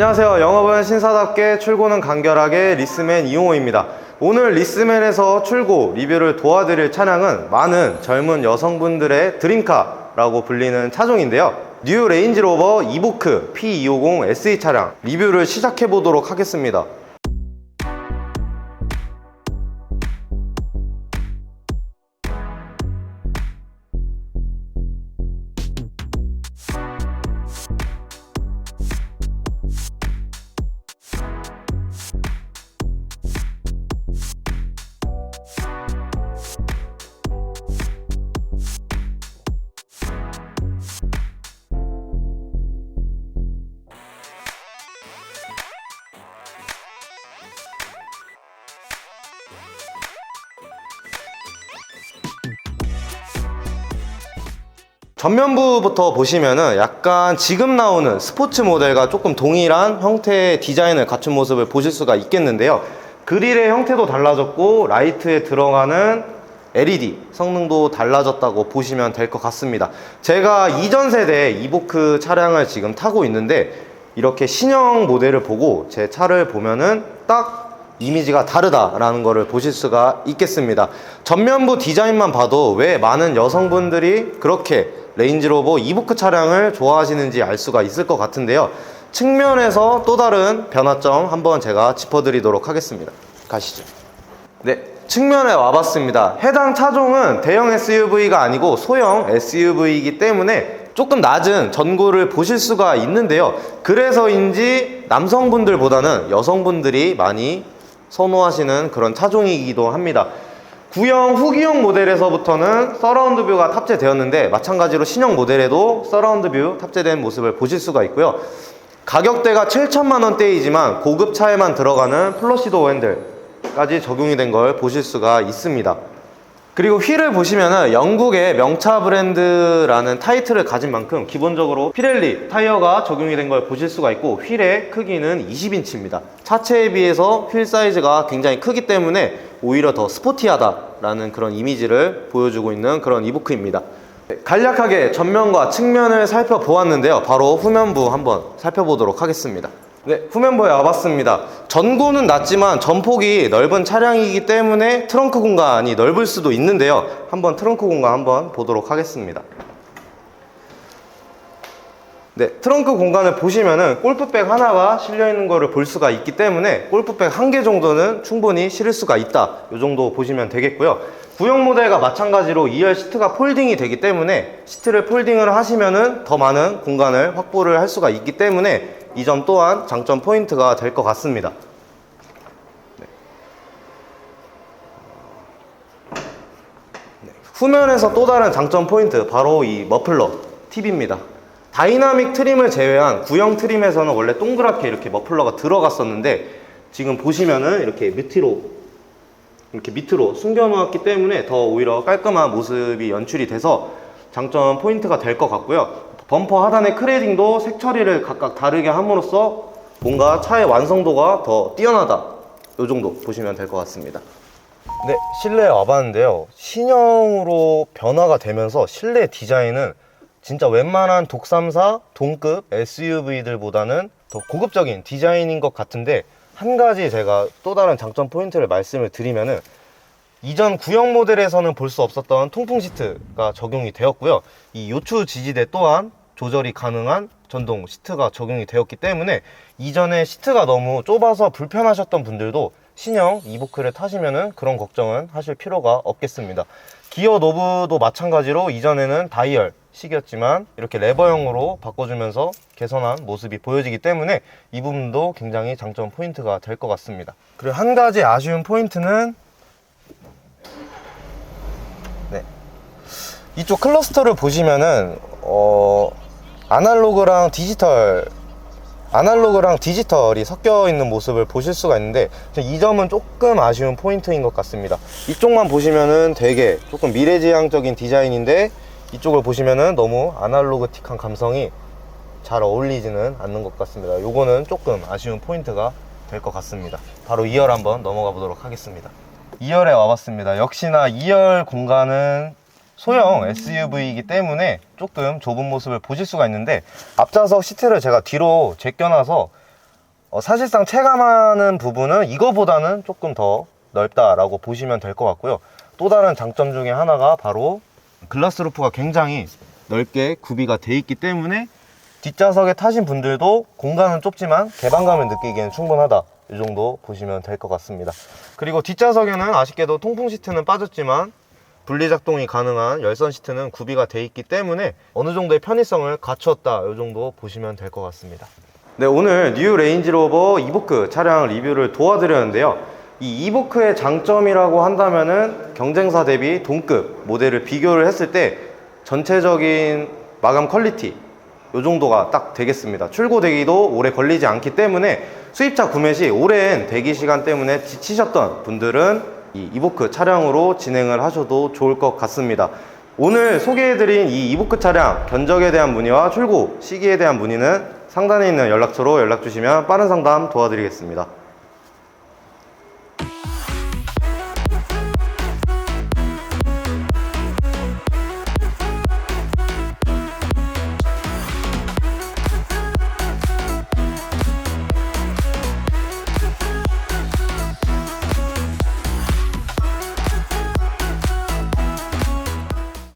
안녕하세요. 영업은 신사답게 출고는 간결하게 리스맨 이용호입니다. 오늘 리스맨에서 출고 리뷰를 도와드릴 차량은 많은 젊은 여성분들의 드림카라고 불리는 차종인데요. 뉴 레인지로버 이보크 P250 SE 차량 리뷰를 시작해 보도록 하겠습니다. 전면부부터 보시면은 약간 지금 나오는 스포츠 모델과 조금 동일한 형태의 디자인을 갖춘 모습을 보실 수가 있겠는데요. 그릴의 형태도 달라졌고 라이트에 들어가는 LED 성능도 달라졌다고 보시면 될 것 같습니다. 제가 이전 세대 이보크 차량을 지금 타고 있는데 이렇게 신형 모델을 보고 제 차를 보면은 딱 이미지가 다르다라는 것을 보실 수가 있겠습니다. 전면부 디자인만 봐도 왜 많은 여성분들이 그렇게 레인지로버 이보크 차량을 좋아하시는지 알 수가 있을 것 같은데요. 측면에서 또 다른 변화점 한번 제가 짚어드리도록 하겠습니다. 가시죠. 네, 측면에 와봤습니다. 해당 차종은 대형 SUV가 아니고 소형 SUV이기 때문에 조금 낮은 전고를 보실 수가 있는데요. 그래서인지 남성분들보다는 여성분들이 많이 선호하시는 그런 차종이기도 합니다. 구형 후기형 모델에서부터는 서라운드 뷰가 탑재되었는데 마찬가지로 신형 모델에도 서라운드 뷰 탑재된 모습을 보실 수가 있고요. 가격대가 7천만 원대이지만 고급 차에만 들어가는 플러시도 핸들까지 적용이 된 걸 보실 수가 있습니다. 그리고 휠을 보시면은 영국의 명차 브랜드라는 타이틀을 가진 만큼 기본적으로 피렐리 타이어가 적용이 된 걸 보실 수가 있고 휠의 크기는 20인치입니다. 차체에 비해서 휠 사이즈가 굉장히 크기 때문에 오히려 더 스포티하다라는 그런 이미지를 보여주고 있는 그런 이보크입니다. 네, 간략하게 전면과 측면을 살펴보았는데요. 바로 후면부 한번 살펴보도록 하겠습니다. 네, 후면부에 와봤습니다. 전고는 낮지만 전폭이 넓은 차량이기 때문에 트렁크 공간이 넓을 수도 있는데요. 한번 트렁크 공간 한번 보도록 하겠습니다. 네, 트렁크 공간을 보시면은 골프백 하나가 실려 있는 것을 볼 수가 있기 때문에 골프백 한 개 정도는 충분히 실을 수가 있다. 이 정도 보시면 되겠고요. 구형 모델과 마찬가지로 2열 시트가 폴딩이 되기 때문에 시트를 폴딩을 하시면은 더 많은 공간을 확보를 할 수가 있기 때문에 이 점 또한 장점 포인트가 될 것 같습니다. 네. 네, 후면에서 또 다른 장점 포인트 바로 이 머플러 팁입니다. 다이나믹 트림을 제외한 구형 트림에서는 원래 동그랗게 이렇게 머플러가 들어갔었는데 지금 보시면은 이렇게 밑으로 이렇게 밑으로 숨겨 놓았기 때문에 더 오히려 깔끔한 모습이 연출이 돼서 장점 포인트가 될 것 같고요. 범퍼 하단의 크레딩도 색 처리를 각각 다르게 함으로써 뭔가 차의 완성도가 더 뛰어나다. 이 정도 보시면 될 것 같습니다. 네, 실내에 와봤는데요. 신형으로 변화가 되면서 실내 디자인은 진짜 웬만한 독삼사 동급 SUV들보다는 더 고급적인 디자인인 것 같은데 한 가지 제가 또 다른 장점 포인트를 말씀을 드리면은 이전 구형 모델에서는 볼 수 없었던 통풍 시트가 적용이 되었고요. 이 요추 지지대 또한 조절이 가능한 전동 시트가 적용이 되었기 때문에 이전에 시트가 너무 좁아서 불편하셨던 분들도 신형 이보크를 타시면은 그런 걱정은 하실 필요가 없겠습니다. 기어 노브도 마찬가지로 이전에는 다이얼 식이었지만 이렇게 레버형으로 바꿔주면서 개선한 모습이 보여지기 때문에 이 부분도 굉장히 장점 포인트가 될 것 같습니다. 그리고 한 가지 아쉬운 포인트는 네. 이쪽 클러스터를 보시면은 어 아날로그랑 디지털 아날로그랑 디지털이 섞여 있는 모습을 보실 수가 있는데 이 점은 조금 아쉬운 포인트인 것 같습니다 이쪽만 보시면은 되게 조금 미래지향적인 디자인인데 이쪽을 보시면은 너무 아날로그틱한 감성이 잘 어울리지는 않는 것 같습니다. 요거는 조금 아쉬운 포인트가 될 것 같습니다. 바로 2열 한번 넘어가 보도록 하겠습니다. 2열에 와봤습니다. 역시나 2열 공간은 소형 SUV이기 때문에 조금 좁은 모습을 보실 수가 있는데 앞좌석 시트를 제가 뒤로 제껴놔서 어, 사실상 체감하는 부분은 이거보다는 조금 더 넓다라고 보시면 될 것 같고요. 또 다른 장점 중에 하나가 바로 글라스 루프가 굉장히 넓게 구비가 돼 있기 때문에 뒷좌석에 타신 분들도 공간은 좁지만 개방감을 느끼기에는 충분하다. 이 정도 보시면 될 것 같습니다. 그리고 뒷좌석에는 아쉽게도 통풍 시트는 빠졌지만 분리 작동이 가능한 열선 시트는 구비가 돼 있기 때문에 어느 정도의 편의성을 갖추었다. 이 정도 보시면 될 것 같습니다. 네, 오늘 뉴 레인지로버 이보크 차량 리뷰를 도와드렸는데요. 이 이보크의 장점이라고 한다면은 경쟁사 대비 동급 모델을 비교를 했을 때 전체적인 마감 퀄리티 요 정도가 딱 되겠습니다. 출고 대기도 오래 걸리지 않기 때문에 수입차 구매 시 오랜 대기 시간 때문에 지치셨던 분들은 이 이보크 차량으로 진행을 하셔도 좋을 것 같습니다. 오늘 소개해드린 이 이보크 차량 견적에 대한 문의와 출고 시기에 대한 문의는 상단에 있는 연락처로 연락 주시면 빠른 상담 도와드리겠습니다.